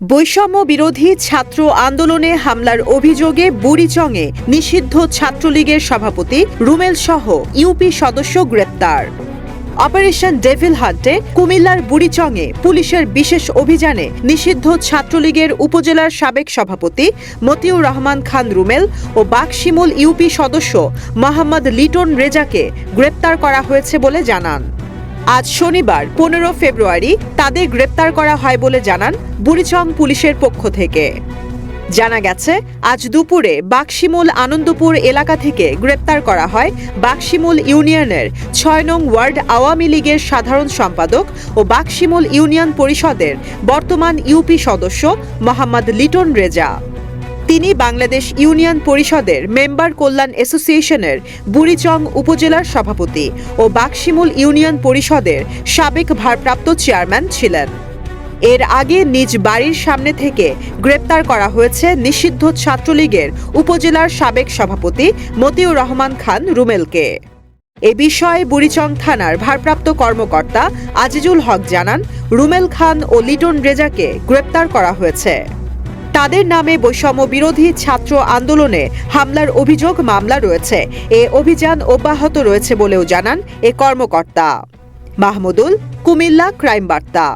বৈষম্য বিরোধী ছাত্র আন্দোলনে হামলার অভিযোগে বুড়িচংয়ে নিষিদ্ধ ছাত্রলীগের সভাপতি রুমেল সহ ইউপি সদস্য গ্রেপ্তার। অপারেশন ডেভিল হান্টে কুমিল্লার বুড়িচংয়ে পুলিশের বিশেষ অভিযানে নিষিদ্ধ ছাত্রলীগের উপজেলার সাবেক সভাপতি মতিউর রহমান খান রুমেল ও বাকশিমুল ইউপি সদস্য মোহাম্মদ লিটন রেজাকে গ্রেপ্তার করা হয়েছে বলে জানান। আজ শনিবার, পনেরো ফেব্রুয়ারি, তাদের গ্রেপ্তার করা হয় বলে জানান বুড়িচং পুলিশের পক্ষ থেকে। জানা গেছে, আজ দুপুরে বাকশিমুল আনন্দপুর এলাকা থেকে গ্রেপ্তার করা হয় বাকশিমুল ইউনিয়নের ছয় নং ওয়ার্ড আওয়ামী লীগের সাধারণ সম্পাদক ও বাকশিমুল ইউনিয়ন পরিষদের বর্তমান ইউপি সদস্য মোহাম্মদ লিটন রেজা। তিনি বাংলাদেশ ইউনিয়ন পরিষদের মেম্বার কল্যাণ অ্যাসোসিয়েশনের বুড়িচং উপজেলার সভাপতি ও বাকশিমুল ইউনিয়ন পরিষদের সাবেক ভারপ্রাপ্ত চেয়ারম্যান ছিলেন। এর আগে নিজ বাড়ির সামনে থেকে গ্রেপ্তার করা হয়েছে নিষিদ্ধ ছাত্রলীগের উপজেলার সাবেক সভাপতি মতিউর রহমান খান রুমেলকে। এ বিষয়ে বুড়িচং থানার ভারপ্রাপ্ত কর্মকর্তা আজিজুল হক জানান, রুমেল খান ও লিটন রেজাকে গ্রেপ্তার করা হয়েছে। তাদের নামে বৈষম্য বিরোধী ছাত্র আন্দোলনে হামলার অভিযোগ মামলা রয়েছে। এ অভিযান অব্যাহত রয়েছে বলেও জানান এ কর্মকর্তা। মাহমুদুল, কুমিল্লা, ক্রাইম বার্তা।